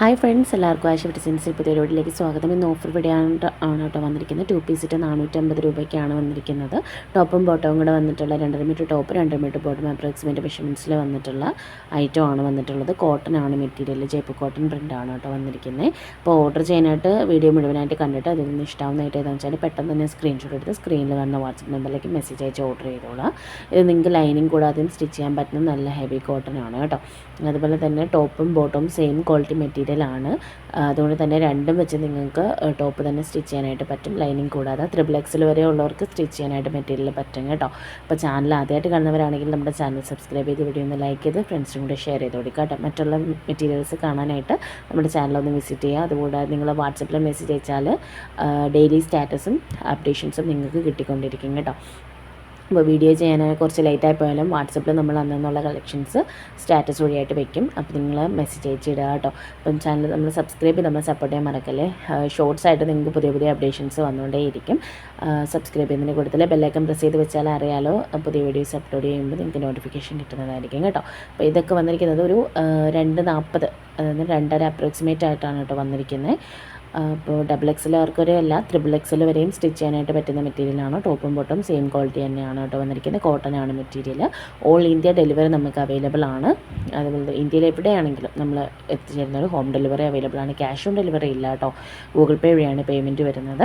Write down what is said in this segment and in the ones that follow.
Hi friends എല്ലാവർക്കും ആശ ഡിസൈൻസിൽ പുതിയ വീട്ടിലേക്ക് സ്വാഗതം. ഇന്ന് ഓഫർ വീഡിയോയാണ് ആണ് കേട്ടോ വന്നിരിക്കുന്നത്. ടു പീസ് ഇട്ട് നാനൂറ്റമ്പത് രൂപയ്ക്കാണ് വന്നിരിക്കുന്നത്. ടോപ്പും ബോട്ടവും കൂടെ വന്നിട്ടുള്ള രണ്ടര മീറ്റർ ടോപ്പ് രണ്ടര മീറ്റർ ബോട്ടം അപ്രോക്സിമേറ്റ് മെഷർമെന്റ്സിൽ വന്നിട്ടുള്ള ഐറ്റം ആണ് വന്നിട്ടുള്ളത്. കോട്ടൺ ആണ് മെറ്റീരിയൽ ജയ്പ്പ് കോട്ടൺ പ്രിന്റ് ആണ് കേട്ടോ വന്നിരിക്കുന്നത് അപ്പോൾ ഓർഡർ ചെയ്യാനായിട്ട് വീഡിയോ മുഴുവനായിട്ട് കണ്ടിട്ട് അതിൽ നിന്ന് ഇഷ്ടമാവുന്നതായിട്ട് ഏതാണെന്ന് വെച്ചാൽ പെട്ടെന്ന് തന്നെ സ്ക്രീൻഷോട്ട് എടുത്ത് സ്ക്രീനിൽ കാണുന്ന വാട്സപ്പ് നമ്പറിലേക്ക് മെസ്സേജ് അയച്ച് ഓർഡർ ചെയ്തോളാം. ഇത് നിങ്ങൾക്ക് ലൈനിങ് കൂടാതെയും സ്റ്റിച്ച് ചെയ്യാൻ പറ്റുന്ന നല്ല ഹെവി കോട്ടൺ ആണ് കേട്ടോ അതുപോലെ തന്നെ ടോപ്പും ബോട്ടവും സെയിം ക്വാളിറ്റി മെറ്റീരിയൽ ആണ് അതുകൊണ്ട് തന്നെ രണ്ടും വെച്ച് നിങ്ങൾക്ക് ടോപ്പ് തന്നെ സ്റ്റിച്ച് ചെയ്യാനായിട്ട് പറ്റും. ലൈനിങ് കൂടാതെ ത്രിബിൾ എക്സിൽ വരെ ഉള്ളവർക്ക് സ്റ്റിച്ച് ചെയ്യാനായിട്ട് മെറ്റീരിയൽ പറ്റും കേട്ടോ. അപ്പോൾ ചാനൽ ആദ്യമായിട്ട് കാണുന്നവരാണെങ്കിൽ നമ്മുടെ ചാനൽ സബ്സ്ക്രൈബ് ചെയ്ത് വീഡിയോ ഒന്ന് ലൈക്ക് ചെയ്ത് ഫ്രണ്ട്സിനും കൂടെ ഷെയർ ചെയ്ത് കൊടുക്കുക കേട്ടോ. മറ്റുള്ള മെറ്റീരിയൽസ് കാണാനായിട്ട് നമ്മുടെ ചാനലൊന്ന് വിസിറ്റ് ചെയ്യുക. അതുകൂടാതെ നിങ്ങൾ വാട്സപ്പിൽ മെസ്സേജ് അയച്ചാൽ ഡെയിലി സ്റ്റാറ്റസും അപ്ഡേഷൻസും നിങ്ങൾക്ക് കിട്ടിക്കൊണ്ടിരിക്കും കേട്ടോ. അപ്പോൾ വീഡിയോ ചെയ്യാനായി കുറച്ച് ലേറ്റായി പോയാലും വാട്സപ്പിൽ നമ്മൾ അന്നുള്ള കളക്ഷൻസ് സ്റ്റാറ്റസ് വഴിയായിട്ട് വെക്കും. അപ്പോൾ നിങ്ങൾ മെസ്സേജ് അയച്ചിടുക കേട്ടോ. അപ്പം ചാനൽ നമ്മൾ സബ്സ്ക്രൈബ് ചെയ്ത് നമ്മൾ സപ്പോർട്ട് ചെയ്യാൻ മറക്കല്ലേ? ഷോർട്സ് ആയിട്ട് നിങ്ങൾക്ക് പുതിയ പുതിയ അപ്ഡേഷൻസ് വന്നുകൊണ്ടേയിരിക്കും. സബ്സ്ക്രൈബ് ചെയ്യുന്നതിന് കൂടുതൽ ബെല്ലൈക്കൻ പ്രസ് ചെയ്ത് വെച്ചാൽ അറിയാലോ പുതിയ വീഡിയോസ് അപ്ലോഡ് ചെയ്യുമ്പോൾ നിങ്ങൾക്ക് നോട്ടിഫിക്കേഷൻ കിട്ടുന്നതായിരിക്കും കേട്ടോ. അപ്പോൾ ഇതൊക്കെ വന്നിരിക്കുന്നത് ഒരു രണ്ട് നാൽപ്പത് അതായത് രണ്ടര അപ്രോക്സിമേറ്റ് ആയിട്ടാണ് കേട്ടോ വന്നിരിക്കുന്നത്. അപ്പോൾ ഡബിൾ എക്സൽ ആർക്കൊരു അല്ല ത്രിബിൾ എക്സൽ വരെയും സ്റ്റിച്ച് ചെയ്യാനായിട്ട് പറ്റുന്ന മെറ്റീരിയലാണ് ടോപ്പും ബോട്ടും സെയിം ക്വാളിറ്റി തന്നെയാണ് കേട്ടോ വന്നിരിക്കുന്നത്. കോട്ടൺ ആണ് മെറ്റീരിയൽ ഓൾ ഇന്ത്യ ഡെലിവറി നമുക്ക് അവൈലബിൾ ആണ്. അതുപോലെ ഇന്ത്യയിൽ എവിടെയാണെങ്കിലും നമ്മൾ എത്തിച്ചേരുന്നത് ഹോം ഡെലിവറി അവൈലബിൾ ആണ്. ക്യാഷ് ഓൺ ഡെലിവറി ഇല്ല കേട്ടോ. ഗൂഗിൾ പേ വഴിയാണ് പേയ്മെന്റ് വരുന്നത്.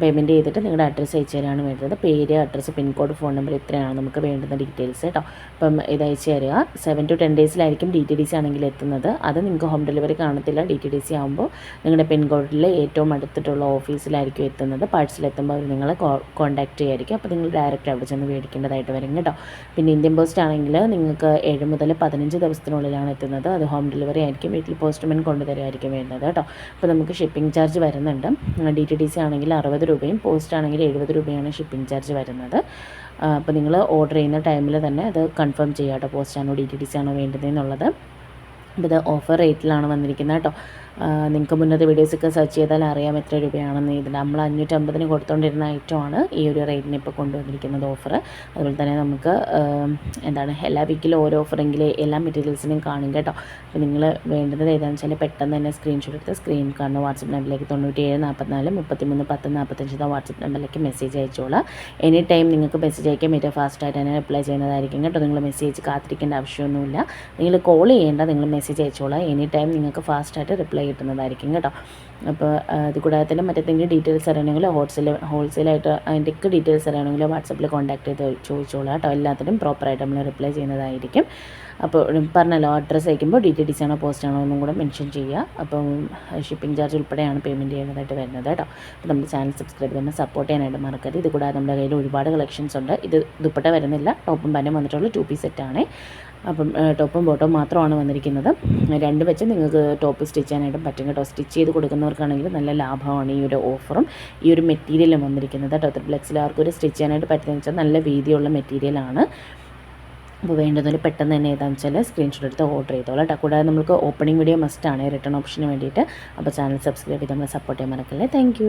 പേയ്മെന്റ് ചെയ്തിട്ട് നിങ്ങളുടെ അഡ്രസ്സ് അയച്ചു തരാണ് വേണ്ടത്. പേര് അഡ്രസ്സ് പിൻകോഡ് ഫോൺ നമ്പർ ഇത്രയാണ് നമുക്ക് വേണ്ടുന്ന ഡീറ്റെയിൽസ് കേട്ടോ. അപ്പം ഇത് അയച്ചു തരിക. സെവൻ ടു ടെൻ ഡേയ്സിലായിരിക്കും ഡി ടി ഡി സി ആണെങ്കിൽ എത്തുന്നത്. അത് നിങ്ങൾക്ക് ഹോം ഡെലിവറി കാണത്തില്ല. ഡി ടി ഡി സി ആകുമ്പോൾ നിങ്ങളുടെ പിൻകോഡിൽ ഏറ്റവും അടുത്തിട്ടുള്ള ഓഫീസിലായിരിക്കും എത്തുന്നത്. പാഴ്സൽ എത്തുമ്പോൾ അവർ നിങ്ങളെ കോൺടാക്ട് ചെയ്യായിരിക്കും. അപ്പോൾ നിങ്ങൾ ഡയറക്റ്റ് അവിടെ ചെന്ന് മേടിക്കേണ്ടതായിട്ട് വരും കേട്ടോ. പിന്നെ ഇന്ത്യൻ പോസ്റ്റ് ആണെങ്കിൽ നിങ്ങൾക്ക് ഏഴ് മുതൽ പതിനഞ്ച് ദിവസത്തിനുള്ളിലാണ് എത്തുന്നത്. അത് ഹോം ഡെലിവറി ആയിരിക്കും. വീട്ടിൽ പോസ്റ്റ്മെൻ കൊണ്ടുതരുമായിരിക്കും വേണ്ടത് കേട്ടോ. അപ്പോൾ നമുക്ക് ഷിപ്പിംഗ് ചാർജ് വരുന്നുണ്ട്. ഡി ടി ഡി സി ആണെങ്കിൽ അറുപത് അറുപത് രൂപയും പോസ്റ്റ് ആണെങ്കിൽ എഴുപത് രൂപയാണ് ഷിപ്പിംഗ് ചാർജ് വരുന്നത്. അപ്പോൾ നിങ്ങൾ ഓർഡർ ചെയ്യുന്ന ടൈമിൽ തന്നെ അത് കൺഫേം ചെയ്യാം കേട്ടോ പോസ്റ്റാണോ ഡി ടി ഡി സി ആണോ വേണ്ടതെന്നുള്ളത് അപ്പോൾ ഇത് ഓഫർ റേറ്റിലാണ് വന്നിരിക്കുന്നത് കേട്ടോ നിങ്ങൾക്ക് മുന്നത്തെ വീഡിയോസൊക്കെ സെർച്ച് ചെയ്താൽ അറിയാം എത്ര രൂപയാണെന്ന്. ഇതിൽ നമ്മൾ അഞ്ഞൂറ്റമ്പതിന് കൊടുത്തുകൊണ്ടിരുന്ന ഐറ്റമാണ് ഈ ഒരു റേറ്റിന് ഇപ്പോൾ കൊണ്ടുവന്നിരിക്കുന്നത് ഓഫർ അതുപോലെ തന്നെ നമുക്ക് എന്താണ് എല്ലാ വീക്കിലും ഓരോ ഓഫറെങ്കിലും എല്ലാ മെറ്റീരിയൽസിനും കാണും കേട്ടോ. അപ്പോൾ നിങ്ങൾ വേണ്ടത് ഏതാണെന്ന് വെച്ചാൽ പെട്ടെന്ന് തന്നെ സ്ക്രീൻഷോട്ട് എടുത്ത് സ്ക്രീൻ കാണുന്ന വാട്സപ്പ് നമ്പറിലേക്ക് തൊണ്ണൂറ്റിയേഴ് നാൽപ്പത്തിനാല് മുപ്പത്തിമൂന്ന് പത്ത് നാൽപ്പത്തഞ്ച് വാട്സപ്പ് നമ്പറിലേക്ക് മെസ്സേജ് അയച്ചോളാം. എനി ടൈം നിങ്ങൾക്ക് മെസ്സേജ് അയക്കാൻ ഏറ്റവും ഫാസ്റ്റായിട്ട് തന്നെ റിപ്ലൈ ചെയ്യുന്നതായിരിക്കും കേട്ടോ. നിങ്ങൾ മെസ്സേജ് കാത്തിരിക്കേണ്ട ആവശ്യമൊന്നുമില്ല. നിങ്ങൾ കോൾ ചെയ്യേണ്ട നിങ്ങൾ മെസ്സേജ് അയച്ചോളാം. എനി ടൈം നിങ്ങൾക്ക് ഫാസ്റ്റായിട്ട് റിപ്ലൈ കിട്ടുന്നതായിരിക്കും കേട്ടോ. അപ്പോൾ ഇത് കൂടാതെ തന്നെ മറ്റെന്തെങ്കിലും ഡീറ്റെയിൽസ് അറിയണമെങ്കിൽ ഹോൾസെയിൽ ഹോൾസെയിലായിട്ട് അതിന്റെയൊക്കെ ഡീറ്റെയിൽസ് അറിയണമെങ്കിൽ വാട്സപ്പിൽ കോൺടാക്ട് ചെയ്ത് ചോദിച്ചോളാം കേട്ടോ. എല്ലാത്തിനും പ്രോപ്പറായിട്ട് നമ്മൾ റിപ്ലൈ ചെയ്യുന്നതായിരിക്കും. അപ്പോൾ പറഞ്ഞല്ലോ അഡ്രസ്സ് അയക്കുമ്പോൾ ഡി ടി ഡി ആണോ പോസ്റ്റ് ആണോ എന്നും കൂടെ മെൻഷൻ ചെയ്യുക അപ്പം ഷിപ്പിംഗ് ചാർജ് ഉൾപ്പെടെയാണ് പേയ്മെന്റ് ചെയ്യുന്നതായിട്ട് വരുന്നത് കേട്ടോ. അപ്പോൾ നമ്മുടെ ചാനൽ സബ്സ്ക്രൈബ് തന്നെ സപ്പോർട്ട് ചെയ്യാനായിട്ട് മറക്കരുത്. ഇത് കൂടാതെ നമ്മുടെ കയ്യിൽ ഒരുപാട് കളക്ഷൻസ് ഉണ്ട്. ഇത് ദുപ്പട്ട വരുന്നില്ല. ടോപ്പും പാനും വന്നിട്ടുള്ള ടു പീസ് സെറ്റാണ് അപ്പം ടോപ്പും ബോട്ടവും മാത്രമാണ് വന്നിരിക്കുന്നത്. രണ്ട് വെച്ച് നിങ്ങൾക്ക് ടോപ്പ് സ്റ്റിച്ച് ചെയ്യാനായിട്ടും പറ്റും കേട്ടോ. സ്റ്റിച്ച് ചെയ്ത് കൊടുക്കുന്നവർക്കാണെങ്കിൽ നല്ല ലാഭമാണ് ഈ ഒരു ഓഫറും. ഈ ഒരു മെറ്റീരിയലും വന്നിരിക്കുന്നത് കേട്ടോ. ത്രിപ്ലെക്സിൽ ആർക്കൊരു സ്റ്റിച്ച് ചെയ്യാനായിട്ട് പറ്റുന്നതെന്ന് വെച്ചാൽ നല്ല വീതിയുള്ള മെറ്റീരിയലാണ്. അപ്പോൾ വേണ്ടതൊരു പെട്ടെന്ന് തന്നെ ഏതാണെന്ന് വെച്ചാൽ സ്ക്രീൻഷോട്ട് എടുത്ത് ഓർഡർ ചെയ്തോളാം കേട്ടോ. കൂടാതെ നമുക്ക് ഓപ്പണിംഗ് വീഡിയോ മസ്റ്റാണ് റിട്ടേൺ ഓപ്ഷന് വേണ്ടിയിട്ട്. അപ്പോൾ ചാനൽ സബ്സ്ക്രൈബ് ചെയ്ത് നമ്മൾ സപ്പോർട്ട് ചെയ്യാൻ മറക്കല്ലേ. താങ്ക്